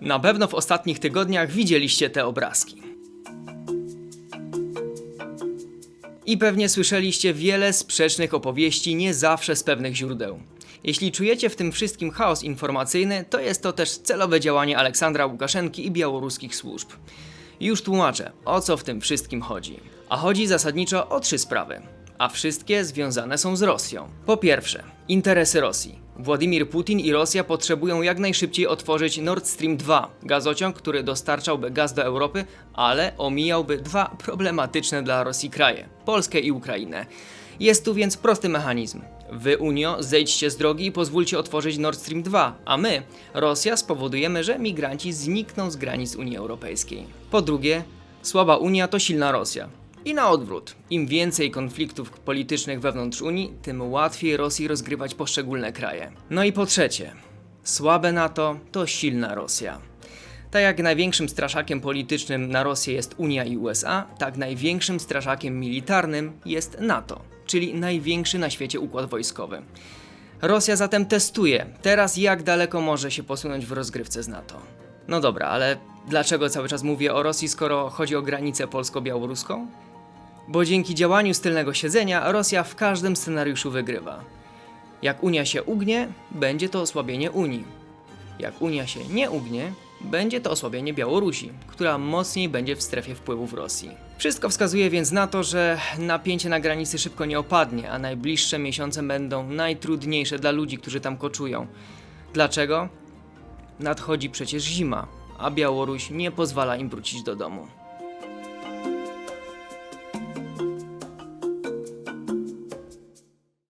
Na pewno w ostatnich tygodniach widzieliście te obrazki. I pewnie słyszeliście wiele sprzecznych opowieści, nie zawsze z pewnych źródeł. Jeśli czujecie w tym wszystkim chaos informacyjny, to jest to też celowe działanie Aleksandra Łukaszenki i białoruskich służb. Już tłumaczę, o co w tym wszystkim chodzi. A chodzi zasadniczo o trzy sprawy, a wszystkie związane są z Rosją. Po pierwsze, interesy Rosji. Władimir Putin i Rosja potrzebują jak najszybciej otworzyć Nord Stream 2, gazociąg, który dostarczałby gaz do Europy, ale omijałby dwa problematyczne dla Rosji kraje Polskę i Ukrainę. Jest tu więc prosty mechanizm. Wy, Unio, zejdźcie z drogi i pozwólcie otworzyć Nord Stream 2, a my, Rosja, spowodujemy, że migranci znikną z granic Unii Europejskiej. Po drugie, słaba Unia to silna Rosja. I na odwrót. Im więcej konfliktów politycznych wewnątrz Unii, tym łatwiej Rosji rozgrywać poszczególne kraje. No i po trzecie, słabe NATO to silna Rosja. Tak jak największym straszakiem politycznym na Rosję jest Unia i USA, tak największym straszakiem militarnym jest NATO, czyli największy na świecie układ wojskowy. Rosja zatem testuje teraz, jak daleko może się posunąć w rozgrywce z NATO. No dobra, ale dlaczego cały czas mówię o Rosji, skoro chodzi o granicę polsko-białoruską? Bo dzięki działaniu z tylnego siedzenia Rosja w każdym scenariuszu wygrywa. Jak Unia się ugnie, będzie to osłabienie Unii. Jak Unia się nie ugnie, będzie to osłabienie Białorusi, która mocniej będzie w strefie wpływów Rosji. Wszystko wskazuje więc na to, że napięcie na granicy szybko nie opadnie, a najbliższe miesiące będą najtrudniejsze dla ludzi, którzy tam koczują. Dlaczego? Nadchodzi przecież zima, a Białoruś nie pozwala im wrócić do domu.